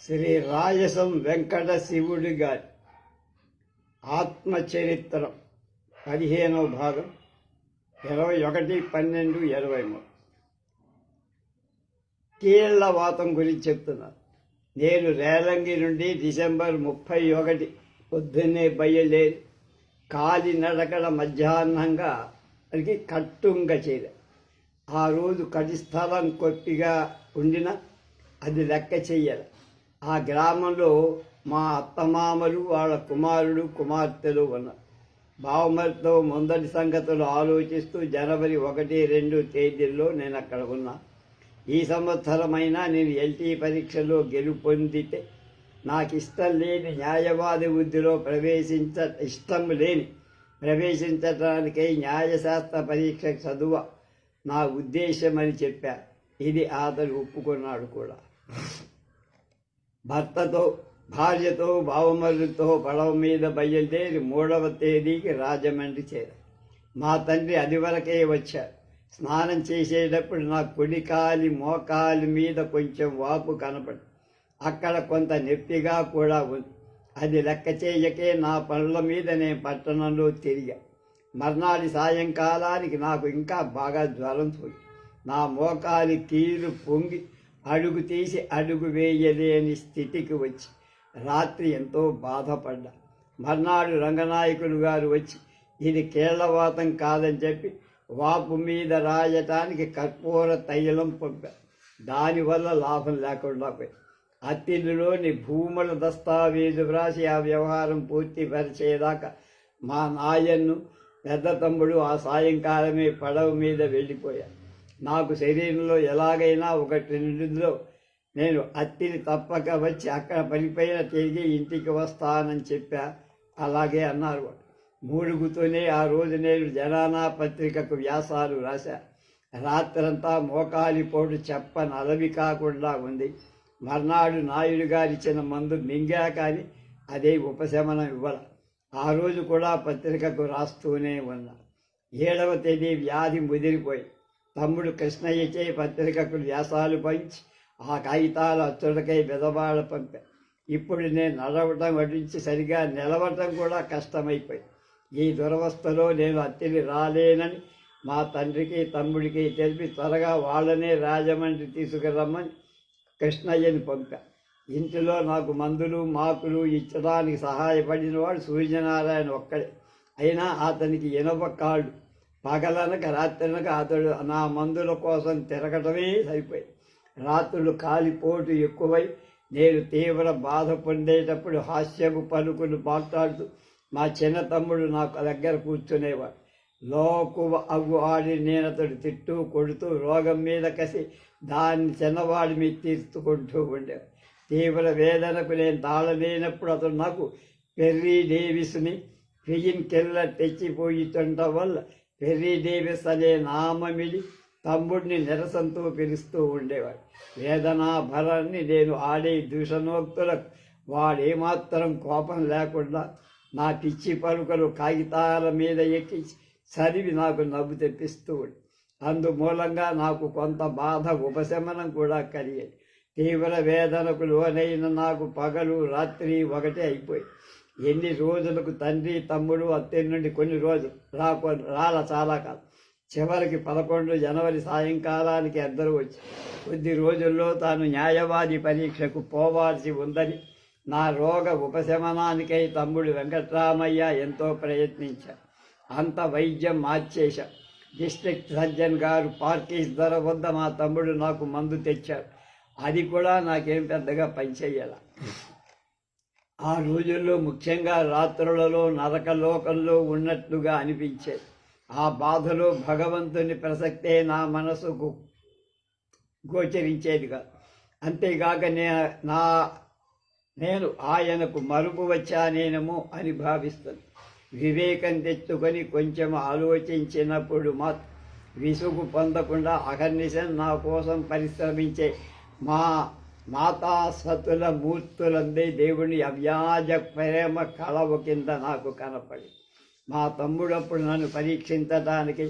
శ్రీ రాయసం వెంకట శివుడి గారి ఆత్మచరిత్రం పదిహేనవ భాగం ఇరవై ఒకటి పన్నెండు ఇరవై మూడు. కీళ్ళ వాతం గురించి చెప్తున్నా నేను రేలంగి నుండి డిసెంబర్ ముప్పై ఒకటి పొద్దున్నే బయలుదేరి కాలినడకల మధ్యాహ్నంగా అడిగి కట్టుంగ చేర ఆ రోజు కటి స్థలం కొట్టిగా ఉండిన అది లెక్క చెయ్యాలి. ఆ గ్రామంలో మా అత్తమామలు వాళ్ళ కుమారుడు కుమార్తెలు ఉన్నారు. బావమరితో ముందటి సంగతులు ఆలోచిస్తూ జనవరి ఒకటి రెండు తేదీల్లో నేను అక్కడ ఉన్నా. ఈ సంవత్సరమైనా నేను ఎల్టీ పరీక్షలో గెలుపొందితే నాకు ఇష్టం లేని న్యాయవాది వృద్ధిలో ప్రవేశించ ఇష్టం లేని ప్రవేశించటానికై న్యాయశాస్త్ర పరీక్ష చదువ నా ఉద్దేశం అని చెప్పా ఇది అతను ఒప్పుకున్నాడు కూడా. భర్తతో భార్యతో బావమరులతో పడవ మీద బయలుదేరి మూడవ తేదీకి రాజమండ్రి చేరారు. మా తండ్రి అది వరకే వచ్చారు. స్నానం చేసేటప్పుడు నా కుడికాలి మోకాలి మీద కొంచెం వాపు కనపడి అక్కడ కొంత నొప్పిగా కూడా ఉంది. అది లెక్క చేయకే నా పనుల మీద నేను పట్టణంలో తిరిగా. మర్నాటి సాయంకాలానికి నాకు ఇంకా బాగా జ్వరం పోయి నా మోకాలి కీలు పొంగి అడుగు తీసి అడుగు వేయలేని స్థితికి వచ్చి రాత్రి ఎంతో బాధపడ్డా. మర్నాడు రంగనాయకులు గారు వచ్చి ఇది కేళ్ళవాతం కాదని చెప్పి వాపు మీద రాయటానికి కర్పూర తైలం పంపారు దానివల్ల లాభం లేకుండా పోయి అత్తిల్లులోని భూముల దస్తావేజు వ్రాసి ఆ వ్యవహారం పూర్తి పరిచేదాకా మా నాయన్ను పెద్ద తమ్ముడు ఆ సాయంకాలమే పడవ మీద వెళ్ళిపోయారు నాకు శరీరంలో ఎలాగైనా ఒకటి రెండులో నేను అత్తిని తప్పక వచ్చి అక్కడ పనిపైన తిరిగి ఇంటికి వస్తానని చెప్పా. అలాగే అన్నారు. మూడుగుతోనే మూడుగుతూనే ఆ రోజు నేను జనానా పత్రికకు వ్యాసాలు రాశా. రాత్రంతా మోకాలి పోటు చెప్పని అలవి కాకుండా ఉంది. మర్నాడు నాయుడు గారిచ్చిన మందు మింగా కానీ అదే ఉపశమనం ఇవ్వాల. ఆ రోజు కూడా పత్రికకు రాస్తూనే ఉన్నా. ఏడవ తేదీ వ్యాధి ముదిరిపోయి తమ్ముడు కృష్ణయ్యచే పత్రికకు వ్యాసాలు పంచి ఆ కాగితాలు అచ్చులకై బెదవాడ పంపా. ఇప్పుడు నేను నడవటం వడ్డించి సరిగా నిలవటం కూడా కష్టమైపోయి ఈ దురవస్థలో నేను అత్తిని రాలేనని మా తండ్రికి తమ్ముడికి తెలిపి త్వరగా వాళ్ళనే రాజమండ్రి తీసుకురమ్మని కృష్ణయ్యని పంపా. ఇంటిలో నాకు మందులు మాకులు ఇచ్చడానికి సహాయపడిన వాడు సూర్యనారాయణ ఒక్కడే. అయినా అతనికి ఇనప కాళ్ళు. పగలనక రాత్రనక అతడు నా మందుల కోసం తిరగటమే సరిపోయి రాత్రులు కాలిపోటు ఎక్కువై నేను తీవ్ర బాధ పొందేటప్పుడు హాస్యపు పలుకులు మాట్లాడుతూ మా చిన్న తమ్ముడు నాకు దగ్గర కూర్చునేవాడు. లోకువ అగు ఆడి నేను అతడు తిట్టు కొడుతూ రోగం మీద కసి దాన్ని చిన్నవాడి మీద తీర్చుకుంటూ ఉండేవాడు. తీవ్ర వేదనకు నేను తాళలేనప్పుడు అతడు నాకు పెర్రీ డేవిస్ని ఫిజిన్ కిల్లర్ తెచ్చిపోయితుండటం వల్ల పెర్రీ డేవిస్ అనే నామమిడి తమ్ముడిని నిరసంతో పిలుస్తూ ఉండేవాడు. వేదనా భరాన్ని నేను ఆడే దూషణోక్తులకు వాడేమాత్రం కోపం లేకుండా నా పిచ్చి పలుకలు కాగితాల మీద ఎక్కి చదివి నాకు నవ్వు తెప్పిస్తూ అందుమూలంగా నాకు కొంత బాధ ఉపశమనం కూడా కలిగేది. తీవ్ర వేదనకు లోనైన నాకు పగలు రాత్రి ఒకటే అయిపోయి ఎన్ని రోజులకు తండ్రి తమ్ముడు అత్తయ్య నుండి కొన్ని రోజులు రాకు రాల చాలా కాలం చివరికి పదకొండు జనవరి సాయంకాలానికి అందరూ వచ్చి కొద్ది రోజుల్లో తాను న్యాయవాది పరీక్షకు పోవాల్సి ఉందని నా రోగ ఉపశమనానికై తమ్ముడు వెంకట్రామయ్య ఎంతో ప్రయత్నించారు. అంత వైద్యం మార్చేశా డిస్ట్రిక్ట్ సర్జన్ గారు పార్టీస్ ధర వద్ద మా తమ్ముడు నాకు మందు తెచ్చారు. అది కూడా నాకేం పెద్దగా పనిచేయాల ఆ రోజుల్లో ముఖ్యంగా రాత్రులలో నరకలోకంలో ఉన్నట్లుగా అనిపించేది. ఆ బాధలో భగవంతుని ప్రసక్తే నా మనసుకు గోచరించేదిగా అంతేగాక నే నా నేను ఆయనకు మరుపు వచ్చానేనేమో అని భావిస్తుంది. వివేకం తెచ్చుకొని కొంచెం ఆలోచించినప్పుడు మా విసుగు పొందకుండా అహర్నిశం నా కోసం పరిశ్రమించే మా మాతా సతుల మూర్తులందే దేవుని అవ్యాజ ప్రేమ కలవ కింద నాకు కనపడి మా తమ్ముడు అప్పుడు నన్ను పరీక్షించడానికి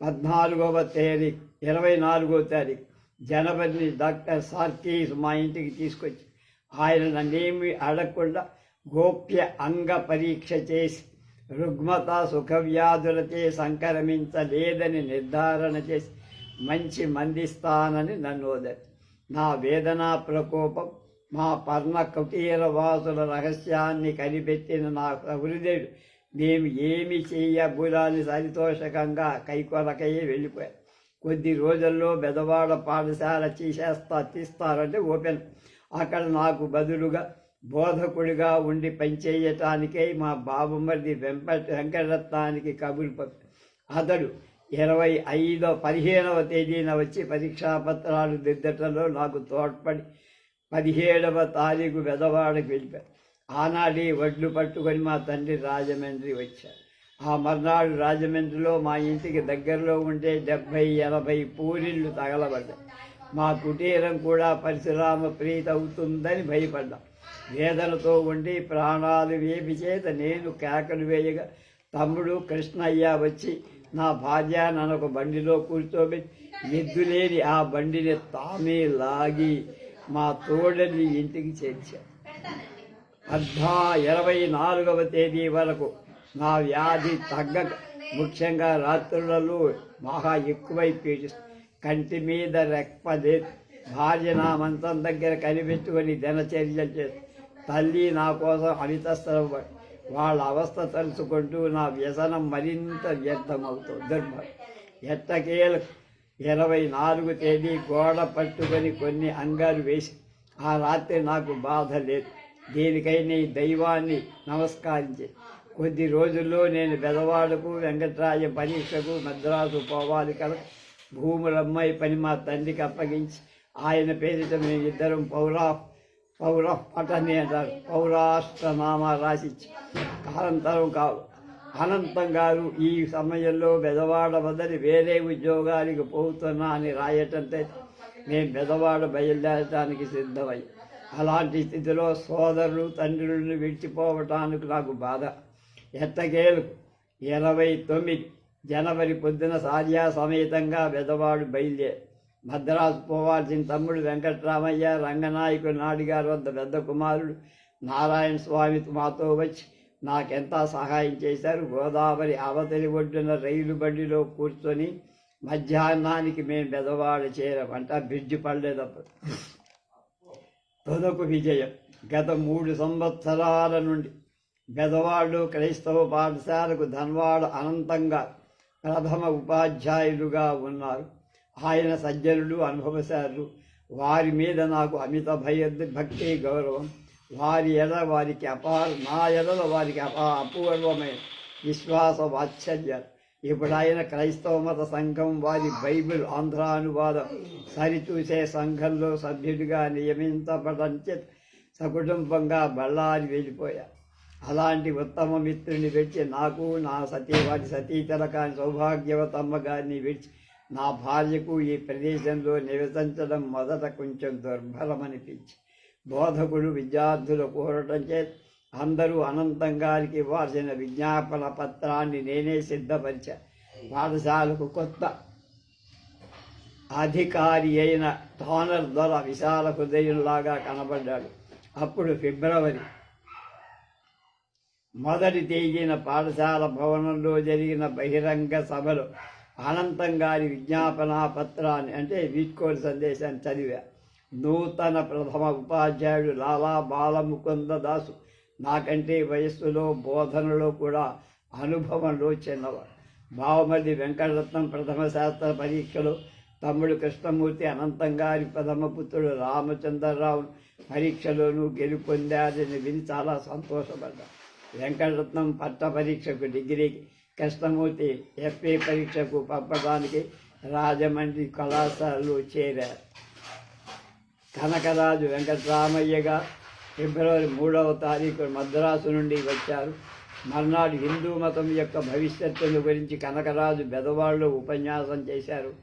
పద్నాలుగవ తేదీ ఇరవై నాలుగవ తారీఖు జనవరిని డాక్టర్ సార్కీస్ మా ఇంటికి తీసుకొచ్చి ఆయన నన్నేమి అడగకుండా గోప్య అంగ పరీక్ష చేసి రుగ్మత సుఖవ్యాధులచే సంక్రమించలేదని నిర్ధారణ చేసి మంచి మందిస్తానని నన్ను వదలి నా వేదనా ప్రకోపం మా పర్ణ కుటీర వాసుల రహస్యాన్ని కనిపెట్టిన నా సహృదయుడు. మేము ఏమి చేయబురాని సంతోషకంగా కైకొరకయ్యే వెళ్ళిపోయారు కొద్ది రోజుల్లో బెదవాడ పాఠశాల తీసేస్తా తీస్తారంటే ఓపెన్. అక్కడ నాకు బదులుగా బోధకుడిగా ఉండి పనిచేయటానికై మా బాబుమరిది వెంప వెంకటరత్నానికి కబురు పంపి అతడు ఇరవై ఐదో పదిహేనవ తేదీన వచ్చి పరీక్షా పత్రాలు దిద్దటంలో నాకు తోడ్పడి పదిహేడవ తారీఖు వెదవాడకు వెళ్ళిపోయారు ఆనాడే వడ్లు పట్టుకొని మా తండ్రి రాజమండ్రి వచ్చారు. ఆ మర్నాడు రాజమండ్రిలో మా ఇంటికి దగ్గరలో ఉండే డెబ్భై ఎనభై పూరిళ్ళు తగలబడ్డాయి. మా కుటీరం కూడా పరిశురామ ప్రీతి అవుతుందని భయపడ్డాం. వేదనతో ఉండి ప్రాణాలు వేపి చేత నేను కేకలు వేయగా తమ్ముడు కృష్ణయ్య వచ్చి నా భార్య నన్నొక బండిలో కూర్చోబెట్టి ఎద్దులేని ఆ బండిని తామే లాగి మా తోడని ఇంటికి చేర్చారు అర్ధా ఇరవై నాలుగవ తేదీ వరకు నా వ్యాధి తగ్గక ముఖ్యంగా రాత్రులలో మహా ఎక్కువై పీడిస్తుంది కంటి మీద రెక్కదే భార్య నా మంచం దగ్గర కనిపెట్టుకొని దినచర్యలు చేసి తల్లి నా కోసం అమితశ్రమపడి వాళ్ళ అవస్థ తలుచుకుంటూ నా వ్యసనం మరింత వ్యర్థమవుతుంది దుర్భరం ఎట్టకేలు ఇరవై నాలుగు తేదీ గోడ పట్టుకొని కొన్ని అంగారు వేసి ఆ రాత్రి నాకు బాధ లేదు. దీనికై నీ దైవాన్ని నమస్కరించి కొద్ది రోజుల్లో నేను బెదవాడకు వెంకట్రాయ పరీక్షకు మద్రాసు పోవాలి కదా. భూములమ్మాయి పని మా తండ్రికి అప్పగించి ఆయన పేరిట మేము ఇద్దరం పౌరా పౌర పటని అంటారు పౌరాష్ట్ర నామా రాసిచ్చి. కాలంతరం కావు అనంతం గారు ఈ సమయంలో బెదవాడ వదిలి వేరే ఉద్యోగానికి పోతున్నా అని రాయటంతే మేము బెదవాడ బయలుదేరటానికి సిద్ధమై. అలాంటి స్థితిలో సోదరులు తండ్రులను విడిచిపోవటానికి నాకు బాధ. ఎత్తగేలు ఇరవై తొమ్మిది జనవరి పొద్దున సార్యా సమేతంగా బెదవాడు బయలుదేరి మద్రాసు పోవాల్సిన తమ్ముడు వెంకట్రామయ్య రంగనాయకుడు నాడిగారు వద్ద పెద్ద కుమారుడు నారాయణ స్వామి మాతో వచ్చి నాకెంత సహాయం చేశారు? గోదావరి అవతలి ఒడ్డున రైలు బండిలో కూర్చొని మధ్యాహ్నానికి మేము బెదవాడ చేరమంట బ్రిడ్జి పడలేదప్పుడు. తొదకు విజయం. గత మూడు సంవత్సరాల నుండి బెదవాళ్ళు క్రైస్తవ పాఠశాలకు ధన్వాడ అనంతంగా ప్రథమ ఉపాధ్యాయులుగా ఉన్నారు. ఆయన సజ్జనులు అనుభవశారులు వారి మీద నాకు అమిత భయ భక్తి గౌరవం. వారి ఎడ వారికి అపార నా ఎడల వారికి అపా అపూర్వమైన విశ్వాస వాత్సల్యాలు ఇప్పుడు ఆయన క్రైస్తవ మత సంఘం వారి బైబిల్ ఆంధ్రానువాదం సరిచూసే సంఘంలో సభ్యుడిగా నియమించబడం సకుటుంబంగా బళ్ళారి వెళ్ళిపోయారు అలాంటి ఉత్తమ మిత్రుని విడిచి నాకు నా సతీ వారి సతీతల కాని సౌభాగ్యవతమ్మ గారిని విడిచి నా భార్యకు ఈ ప్రదేశంలో నివసించడం మొదట కొంచెం దుర్బలమనిపించి బోధకుడు విద్యార్థులు కోరటం చేత అందరూ అనంతం గారికి ఇవ్వాల్సిన విజ్ఞాపన పత్రాన్ని నేనే సిద్ధపరిచా. పాఠశాలకు కొత్త అధికారి అయిన టోనర్ ద్వారా విశాల హృదయంలాగా కనబడ్డాడు. అప్పుడు ఫిబ్రవరి మొదటి తేదీన పాఠశాల భవనంలో జరిగిన బహిరంగ సభలో అనంతం గారి విజ్ఞాపనా పత్రాన్ని అంటే వీడ్కోలు సందేశాన్ని చదివా. నూతన ప్రథమ ఉపాధ్యాయుడు లాలా బాలముకుంద దాసు. నాకంటే వయస్సులో బోధనలో కూడా అనుభవంలో చిన్నవాడు. బావమల్లి వెంకటరత్నం ప్రథమ శాస్త్ర పరీక్షలో తమ్ముడు కృష్ణమూర్తి అనంతం గారి ప్రథమ పుత్రుడు రామచంద్రరావు పరీక్షలోనూ గెలుపొందారని విని చాలా సంతోషపడ్డా వెంకటరత్నం పట్ట పరీక్షకు డిగ్రీకి కృష్ణమూర్తి ఎఫ్ఏ పరీక్షకు పంపడానికి రాజమండ్రి కళాశాలలో చేరారు. కనకరాజు వెంకటరామయ్యగా ఫిబ్రవరి మూడవ తారీఖు మద్రాసు నుండి వచ్చారు. మర్నాడు హిందూ మతం యొక్క భవిష్యత్తును గురించి కనకరాజు బెదవాళ్ళు ఉపన్యాసం చేశారు.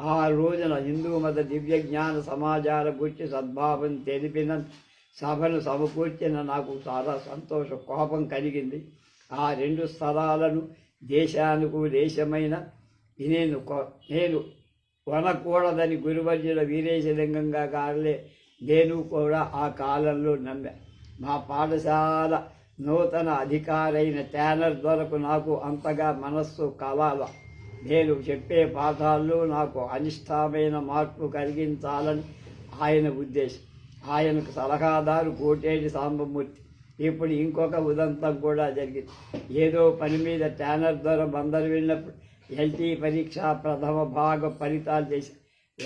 ఆ రోజున హిందూ మత దివ్య జ్ఞాన సమాజాల గురించి సద్భావం తెలిపిన సభను సమకూర్చిన నాకు చాలా సంతోష కోపం కలిగింది. ఆ రెండు స్థలాలను దేశానికి దేశమైన నేను కొ- నేను కొనకూడదని గురువర్యుల వీరేశలింగంగా గారులే నేను కూడా ఆ కాలంలో నమ్మా. మా పాఠశాల నూతన అధికారైన ట్యానర్ దొరకు నాకు అంతగా మనస్సు కలాల నేను చెప్పే పాఠాల్లో నాకు అనిష్టమైన మార్పు కలిగించాలని ఆయన ఉద్దేశం. ఆయనకు సలహాదారు కోటేటి సాంబమూర్తి. ఇప్పుడు ఇంకొక ఉదంతం కూడా జరిగింది. ఏదో పని మీద ట్యానర్ ద్వారా బందరు వెళ్ళినప్పుడు ఎల్టీ పరీక్ష ప్రథమ భాగ ఫలితాలు చేసి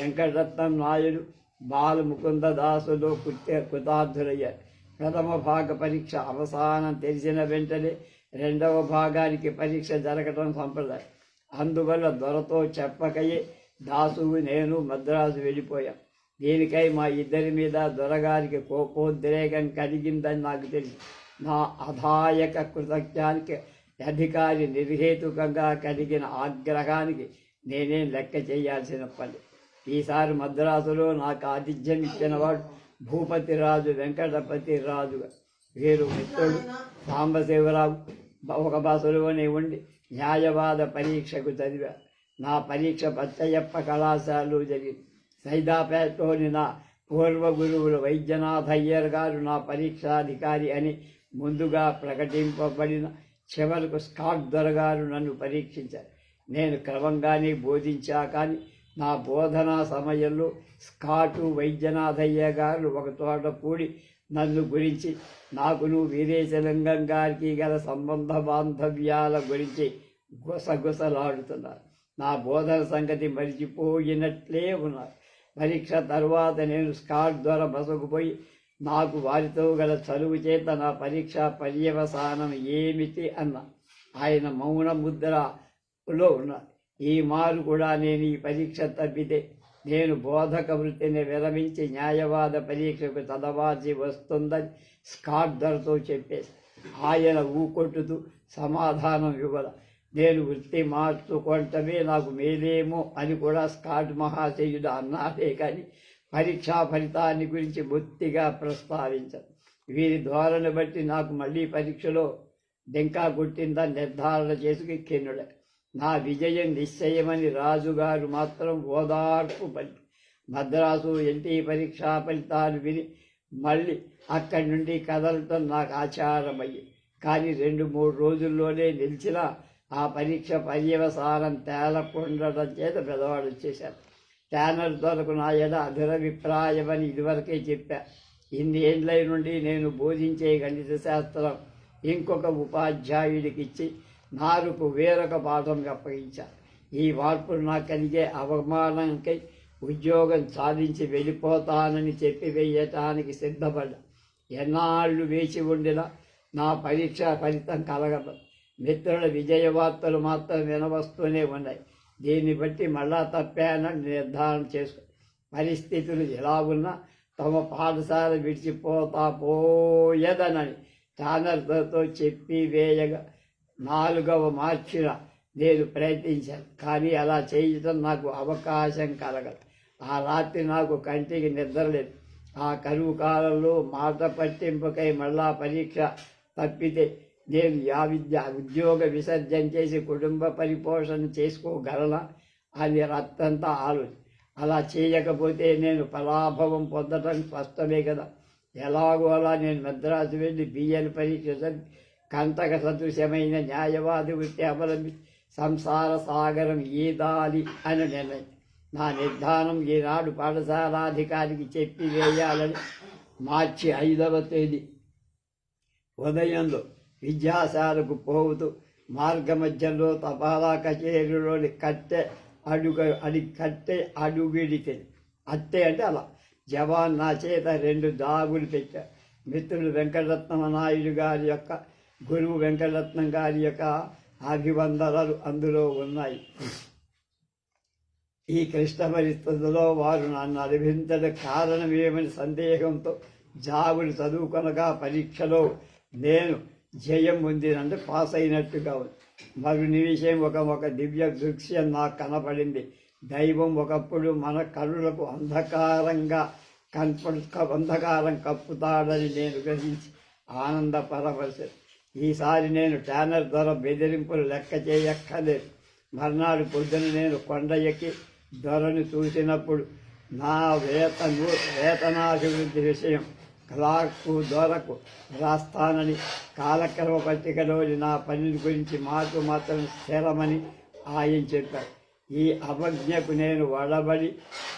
వెంకటరత్నం నాయుడు బాల ముకుంద దాసులు కుట్టే కృతార్థులయ్యారు. ప్రథమ భాగ పరీక్ష అవసానం తెలిసిన వెంటనే రెండవ భాగానికి పరీక్ష జరగటం సంప్రదాయం. అందువల్ల దొరతో చెప్పకయే దాసు నేను మద్రాసు వెళ్ళిపోయాం. దీనికై మా ఇద్దరి మీద దొరగారికి కోపోద్రేకం కలిగిందని నాకు తెలుసు. నా అధాయక కృతజ్ఞానికి అధికారి నిర్హేతుకంగా కలిగిన ఆగ్రహానికి నేనేం లెక్క చేయాల్సిన పని? ఈసారి మద్రాసులో నాకు ఆతిథ్యం ఇచ్చినవాడు భూపతిరాజు వెంకటపతి రాజు. వీరు మిత్రుడు సాంబశివరావు. ఒక బస్సులోనే ఉండి న్యాయవాద పరీక్షకు చదివా. నా పరీక్ష పచ్చయ్యప్ప కళాశాలలో జరిగింది. సైదాపేటలోని నా పూర్వ గురువులు వైద్యనాథ్ గారు నా పరీక్షాధికారి అని ముందుగా ప్రకటింపబడిన చివరకు స్కాట్ దొరగారు నన్ను పరీక్షించారు. నేను క్రమంగానే బోధించా కానీ నా బోధనా సమయంలో స్కాటు వైద్యనాథయ్య గారు ఒక తోట కూడి నన్ను గురించి నాకును వీరేశలింగం గారికి గల సంబంధ బాంధవ్యాల గురించి గుసగుసలాడుతున్నారు. నా బోధన సంగతి మరిచిపోయినట్లే ఉన్నారు. పరీక్ష తర్వాత నేను స్కాట్ ద్వారా బసకుపోయి నాకు వారితో గల చదువు చేత నా పరీక్ష పర్యవసానం ఏమిటి అన్న ఆయన మౌన ముద్రలో ఉన్న ఈ మారు కూడా నేను ఈ పరీక్ష తప్పితే నేను బోధక వృత్తిని విరమించి న్యాయవాద పరీక్షకు చదవాల్సి వస్తుందని స్కాట్ ధరతో చెప్పేసి ఆయన ఊకొట్టుతూ సమాధానం ఇవ్వల. నేను వృత్తి మార్చుకోవటమే నాకు మేలేమో అని కూడా స్కాట్ మహాశయుడు అన్నాడే కానీ పరీక్షా ఫలితాన్ని గురించి బొత్తిగా ప్రస్తావించదు వీరి ధోరణి బట్టి నాకు మళ్ళీ పరీక్షలో డెంకా కొట్టిందని నిర్ధారణ చేసుకు కిన్నుడే నా విజయం నిశ్చయమని రాజుగారు మాత్రం ఓదార్పు పలి మద్రాసు ఎన్టీ పరీక్షా ఫలితాలు విని మళ్ళీ అక్కడి నుండి కదలటం నాకు ఆచారమయ్యి. కానీ రెండు మూడు రోజుల్లోనే నిలిచిన ఆ పరీక్ష పర్యవసానం తేలకుండటం చేత పెదవాడు వచ్చేశారు ట్యానర్ దొరకు నా ఎడ అభిప్రాయమని ఇదివరకే చెప్పా. ఇన్ని ఏండ్లై నుండి నేను బోధించే గణిత శాస్త్రం ఇంకొక ఉపాధ్యాయుడికి ఇచ్చి నారుకు వేరొక పాఠం అప్పగించా. ఈ మార్పులు నాకు కలిగే అవమానంకై ఉద్యోగం సాధించి వెళ్ళిపోతానని చెప్పి వేయటానికి సిద్ధపడ్డా. ఎన్నాళ్ళు వేచి ఉండినా నా పరీక్ష ఫలితం కలగదు. మిత్రుల విజయ వార్తలు మాత్రం వినవస్తూనే ఉన్నాయి. దీన్ని బట్టి మళ్ళా తప్పానని నిర్ధారణ చేసుకో పరిస్థితులు ఎలా ఉన్నా తమ పాఠశాల విడిచిపోతా పోయేదనని ఛానల్తో చెప్పి వేయగా నాలుగవ మార్చిన నేను ప్రయత్నించాను. కానీ అలా చేయటం నాకు అవకాశం కలగదు. ఆ రాత్రి నాకు కంటికి నిద్రలేదు ఆ కరువు కాలంలో మాట పట్టింపుకై మళ్ళా పరీక్ష తప్పితే నేను యా విద్య ఉద్యోగ విసర్జన చేసి కుటుంబ పరిపోషణ చేసుకోగలనా అని రత్తంతా ఆలోచన అలా చేయకపోతే నేను పరాభవం పొందటం స్పష్టమే కదా. ఎలాగో అలా నేను మద్రాసు వెళ్ళి బిఎల్ పరీక్ష కంటక సదృశ్యమైన న్యాయవాది వృత్తి అవలంబి సంసార సాగరం ఈదాలి అని నిర్ణయం. నా నిర్ధారం ఈనాడు పాఠశాలాధికారికి చెప్పి వేయాలని మార్చి ఐదవ తేదీ ఉదయంలో విద్యాశాలకు పోవుతూ మార్గ మధ్యలో తపాలా కచేరీలోని కట్టె అడుగు అడి కట్టె అడుగిడితే అత్తే అంటే అలా. జవాన్ నా చేత రెండు దాగులు పెట్టారు మిత్రుడు వెంకటరత్నమ నాయుడు గారి యొక్క గురువు వెంకటరత్నం గారి యొక్క అభివందనలు అందులో ఉన్నాయి. ఈ క్లిష్ట పరిస్థితుల్లో వారు నన్ను అభించడం కారణమేమని సందేహంతో జాబులు చదువుకొనగా పరీక్షలో నేను జయం పొందినంటే పాస్ అయినట్టుగా ఉంది మరు నిమిషం ఒక ఒక దివ్య దృశ్యం నాకు కనపడింది. దైవం ఒకప్పుడు మన కరులకు అంధకారంగా కనపడు అంధకారం కప్పుతాడని నేను గ్రహించి ఆనందపరవలసి ఈసారి నేను ట్యానర్ ధర బెదిరింపులు లెక్క చేయక్కలేదు మర్నాడు పొద్దున నేను కొండ ఎక్కి ధరను చూసినప్పుడు నా వేతను వేతనాభివృద్ధి విషయం క్లార్కు దొరకు రాస్తానని కాలక్రమ పట్టికలోని నా పని గురించి మాకు మాత్రం స్థిరమని ఆయన చెప్పారు. ఈ అవజ్ఞకు నేను వడబడి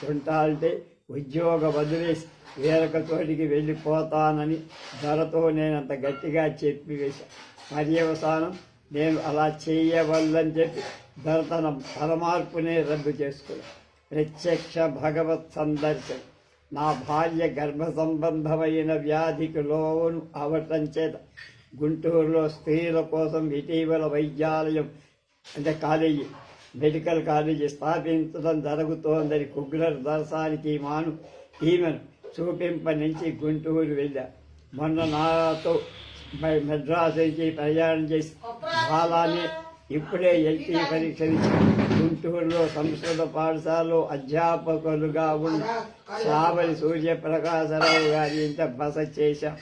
ఉంటాంటే ఉద్యోగ వదిలేసి వేరొక చోటికి వెళ్ళిపోతానని ధరతో నేనంత గట్టిగా చెప్పి వేశాను పర్యవసానం నేను అలా చేయవల్లని చెప్పి ధర తన పరమార్పునే రద్దు చేసుకున్నాను ప్రత్యక్ష భగవత్ సందర్శనం. నా భార్య గర్భ సంబంధమైన వ్యాధికి లోను అవటం చేత గుంటూరులో స్త్రీల కోసం ఇటీవల వైద్యాలయం అంటే కాలేజీ మెడికల్ కాలేజీ స్థాపించడం జరుగుతోందని కుగ్లర్ దర్శానికి మాను ఈమెను చూపింప నుంచి గుంటూరు వెళ్ళా. మొన్న నాతో మెడ్రాస్ నుంచి ప్రయాణం చేసి బాలాని ఇప్పుడే ఎల్పీ పరీక్షలు గుంటూరులో సంస్కృత పాఠశాలలో అధ్యాపకులుగా ఉన్న చావలి సూర్యప్రకాశరావు గారి ఇంత బస చేశాం.